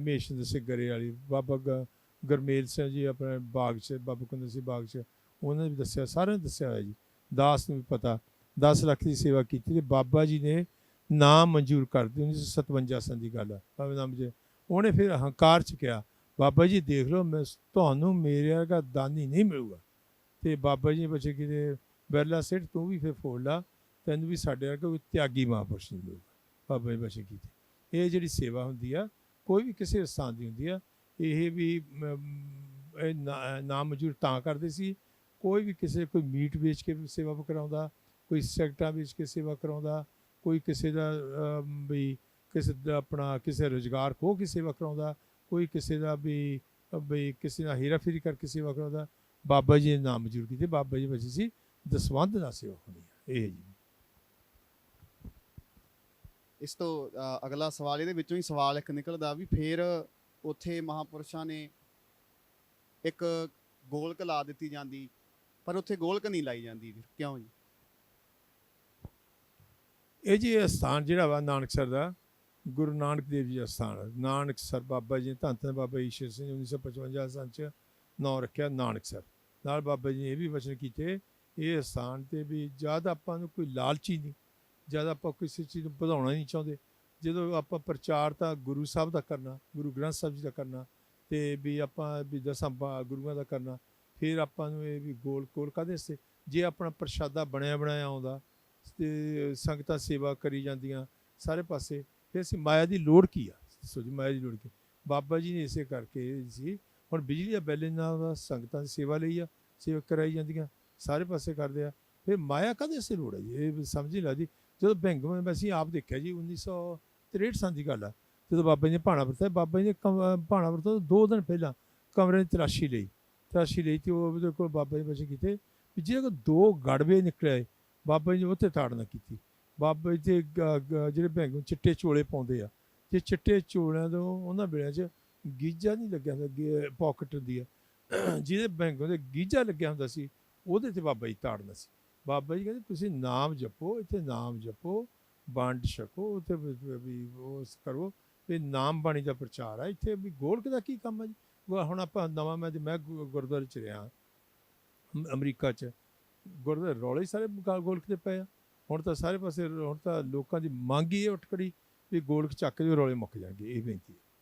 ਮੇਸ਼ਨ ਸਿੰਘ ਗਰੇ ਵਾਲੀ ਬਾਬਾ ਗ- ਗੁਰਮੇਲ ਸਿੰਘ ਜੀ ਆਪਣੇ ਬਾਗ 'ਚ, ਬਾਬਾ ਕੁੰਦਰ ਸਿੰਘ ਬਾਗ 'ਚ, ਉਹਨਾਂ ਨੇ ਵੀ ਦੱਸਿਆ, ਸਾਰਿਆਂ ਨੇ ਦੱਸਿਆ ਹੋਇਆ ਜੀ। ਦਾਸ ਨੂੰ ਵੀ ਪਤਾ। 10 ਲੱਖ ਦੀ ਸੇਵਾ ਕੀਤੀ ਤੇ ਬਾਬਾ ਜੀ ਨੇ ਨਾਮ ਮਨਜ਼ੂਰ ਕਰ ਦਿੱਤੀ 1957 ਸਨ ਦੀ ਗੱਲ ਆ। ਬਾਬਾ ਨਾਮ ਜੇ ਉਹਨੇ ਫਿਰ ਹੰਕਾਰ ਚ ਕਿਹਾ, ਬਾਬਾ ਜੀ ਦੇਖ ਲਓ, ਮੈਂ ਤੁਹਾਨੂੰ ਮੇਰੇ ਵਰਗਾ ਦਾਨੀ ਨਹੀਂ ਮਿਲੂਗਾ। ਤੇ ਬਾਬਾ ਜੀ ਨੇ ਬਚੇ ਕਿਤੇ ਬਿਰਲਾ ਸਿੱਟ ਤੂੰ ਵੀ ਫਿਰ ਫੋੜ ਲਾ, ਤੈਨੂੰ ਵੀ ਸਾਡੇ ਵਰਗਾ ਕੋਈ ਤਿਆਗੀ ਮਹਾਂਪੁਰਸ਼ ਨਹੀਂ ਮਿਲੂਗਾ। ਬਾਬਾ ਜੀ ਬਚਨ ਕੀਤੇ ਇਹ ਜਿਹੜੀ ਸੇਵਾ ਹੁੰਦੀ ਆ, ਕੋਈ ਵੀ ਕਿਸੇ ਸਥਾਨ ਦੀ ਹੁੰਦੀ ਆ, ਇਹ ਵੀ ਇਹ ਨਾ- ਨਾਮ ਮਜੂਰ ਤਾਂ ਕਰਦੇ ਸੀ, ਕੋਈ ਵੀ ਕਿਸੇ ਕੋਈ ਮੀਟ ਵੇਚ ਕੇ ਸੇਵਾ ਕਰਾਉਂਦਾ ਕੋਈ ਸਿਗਰਟਾਂ ਵਿੱਚ ਕਿਸੇ ਸੇਵਾ ਕਰਾਉਂਦਾ, ਕੋਈ ਕਿਸੇ ਦਾ ਵੀ ਕਿਸੇ ਦਾ ਆਪਣਾ ਕਿਸੇ ਰੋਜ਼ਗਾਰ ਖੋ ਕੇ ਸੇਵਾ ਕਰਾਉਂਦਾ, ਕੋਈ ਕਿਸੇ ਦਾ ਵੀ ਵੀ ਕਿਸੇ ਨਾਲ ਹੇਰਾਫੇਰੀ ਕਰਕੇ ਸੇਵਾ ਕਰਾਉਂਦਾ, ਬਾਬਾ ਜੀ ਦੇ ਨਾਮ ਮਜੂਰ ਕੀਤੇ ਬਾਬਾ ਜੀ ਵਜੇ ਸੀ, ਦਸਵੰਧ ਦਾ ਸੇਵਾ ਹੋਣੀ ਇਹ ਜੀ। ਇਸ ਤੋਂ ਅਗਲਾ ਸਵਾਲ, ਇਹਦੇ ਵਿੱਚੋਂ ਹੀ ਸਵਾਲ ਇੱਕ ਨਿਕਲਦਾ ਵੀ ਫੇਰ ਉੱਥੇ ਮਹਾਪੁਰਸ਼ਾਂ ਨੇ ਇੱਕ ਗੋਲਕ ਲਾ ਦਿੱਤੀ ਜਾਂਦੀ, ਪਰ ਉੱਥੇ ਗੋਲਕ ਨਹੀਂ ਲਾਈ ਜਾਂਦੀ ਫਿਰ, ਕਿਉਂ ਜੀ? ਇਹ ਜੀ ਇਹ ਸਥਾਨ ਜਿਹੜਾ ਵਾ ਨਾਨਕਸਰ ਦਾ, ਗੁਰੂ ਨਾਨਕ ਦੇਵ ਜੀ ਦਾ ਸਥਾਨ ਹੈ। ਨਾਨਕਸਰ ਬਾਬਾ ਜੀ ਨੇ ਧੰਨ ਧੰਨ ਬਾਬਾ ਈਸ਼ਰ ਸਿੰਘ 1955 ਸਾਲ ਚ ਨਾਂ ਰੱਖਿਆ ਨਾਨਕਸਰ। ਨਾਲ ਬਾਬਾ ਜੀ ਨੇ ਇਹ ਵੀ ਵਚਨ ਕੀਤੇ, ਇਹ ਸਥਾਨ ਤੇ ਵੀ ਜਦ ਆਪਾਂ ਨੂੰ ਕੋਈ ਲਾਲਚੀ ਨਹੀਂ ਜਦ ਆਪਾਂ ਕਿਸੇ ਚੀਜ਼ ਨੂੰ ਵਧਾਉਣਾ ਨਹੀਂ ਚਾਹੁੰਦੇ। ਜਦੋਂ ਆਪਾਂ ਪ੍ਰਚਾਰ ਤਾਂ ਗੁਰੂ ਸਾਹਿਬ ਦਾ ਕਰਨਾ, ਗੁਰੂ ਗ੍ਰੰਥ ਸਾਹਿਬ ਜੀ ਦਾ ਕਰਨਾ, ਤੇ ਵੀ ਆਪਾਂ ਵੀ ਦਸਾਂ ਬਾ- ਗੁਰੂਆਂ ਦਾ ਕਰਨਾ, ਫਿਰ ਆਪਾਂ ਨੂੰ ਇਹ ਵੀ ਗੋਲ ਕੋਲ ਕਾਹਦੇ ਸੇ ਜੇ ਆਪਣਾ ਪ੍ਰਸ਼ਾਦਾ ਬਣਿਆ ਬਣਾਇਆ ਆਉਂਦਾ ਤੇ ਸੰਗਤਾਂ ਸੇਵਾ ਕਰੀ ਜਾਂਦੀਆਂ ਸਾਰੇ ਪਾਸੇ। ਫਿਰ ਅਸੀਂ ਮਾਇਆ ਦੀ ਲੋੜ ਕੀ ਆ? ਸੋ ਜੀ, ਮਾਇਆ ਦੀ ਲੋੜ ਕੀ ਬਾਬਾ ਜੀ ਨੇ ਇਸੇ ਕਰਕੇ ਸੀ ਹੁਣ ਬਿਜਲੀ ਦਾ ਬਿੱਲ ਨਾਲ ਦਾ ਸੰਗਤਾਂ ਦੀ ਸੇਵਾ ਲਈ ਆ, ਸੇਵਾ ਕਰਾਈ ਜਾਂਦੀਆਂ, ਸਾਰੇ ਪਾਸੇ ਕਰਦੇ ਆ। ਫਿਰ ਮਾਇਆ ਕਦੇ ਸੇ ਲੋੜ ਹੈ ਜੀ? ਇਹ ਸਮਝ ਨਹੀਂ ਲੱਗਦੀ। ਜਦੋਂ ਬੈਂਕ ਮੈਂ ਅਸੀਂ ਆਪ ਦੇਖਿਆ ਜੀ 1963 ਸਾਲ ਦੀ ਗੱਲ ਆ। ਜਦੋਂ ਬਾਬਾ ਜੀ ਨੇ ਭਾਣਾ ਵਰਤਿਆ, ਬਾਬਾ ਜੀ ਨੇ ਕਮ- ਭਾਣਾ ਵਰਤਿਆ ਦੋ ਦਿਨ ਪਹਿਲਾਂ ਕਮਰੇ ਦੀ ਤਲਾਸ਼ੀ ਲਈ। ਤਲਾਸ਼ੀ ਲਈ ਤੇ ਉਹ ਉਹਦੇ ਕੋਲ ਬਾਬਾ ਜੀ ਬਚੇ ਕੀਤੇ ਵੀ ਜਿਹਦੇ ਕੋਲ ਦੋ ਗੜਵੇ ਨਿਕਲੇ ਬਾਬਾ ਜੀ ਨੇ ਉੱਥੇ ਤਾੜਨਾ ਕੀਤੀ। ਬਾਬਾ ਜੀ ਦੇ ਜਿਹੜੇ ਬੈਂਕ ਚਿੱਟੇ ਚੋਲੇ ਪਾਉਂਦੇ ਆ ਜੇ ਚਿੱਟੇ ਚੋਲਿਆਂ ਤੋਂ ਉਹਨਾਂ ਵੇਲਿਆਂ 'ਚ ਗੀਜਾ ਨਹੀਂ ਲੱਗਿਆ ਹੁੰਦਾ ਪਾਕਟ ਹੁੰਦੀ ਆ। ਜਿਹਦੇ ਬੈਂਕ ਦੇ ਗੀਜਾ ਲੱਗਿਆ ਹੁੰਦਾ ਸੀ, ਉਹਦੇ ਤੇ ਬਾਬਾ ਜੀ ਤਾੜਨਾ ਸੀ। ਬਾਬਾ ਜੀ ਕਹਿੰਦੇ, ਤੁਸੀਂ ਨਾਮ ਜਪੋ, ਇੱਥੇ ਨਾਮ ਜਪੋ, ਵੰਡ ਛਕੋ, ਉੱਥੇ ਵੀ- ਵੀ ਉਹ ਕਰੋ, ਵੀ ਨਾਮ ਬਾਣੀ ਦਾ ਪ੍ਰਚਾਰ ਆ। ਇੱਥੇ ਵੀ ਗੋਲਕ ਦਾ ਕੀ ਕੰਮ ਹੈ ਜੀ? ਹੁਣ ਆਪਾਂ ਨਵਾਂ, ਮੈਂ ਮੈਂ ਗੁਰਦੁਆਰੇ ਚ ਰਿਹਾ। ਅਮਰੀਕਾ ਚ। ਗੁਰਦੁਆਰੇ ਰੌਲੇ ਸਾਰੇ ਗਾ- ਗੋਲਕ ਦੇ ਪਏ ਆ। ਹੁਣ ਤਾਂ ਸਾਰੇ ਪਾਸੇ, ਹੁਣ ਤਾਂ ਲੋਕਾਂ ਦੀ ਮੰਗ ਹੀ ਇਹ ਉੱਠ ਖੜੀ ਵੀ ਗੋਲਖ ਚੱਕ ਦੇ ਰੌਲੇ ਮੁੱਕ ਜਾਣਗੇ, ਇਹ ਬੇਨਤੀ ਹੈ।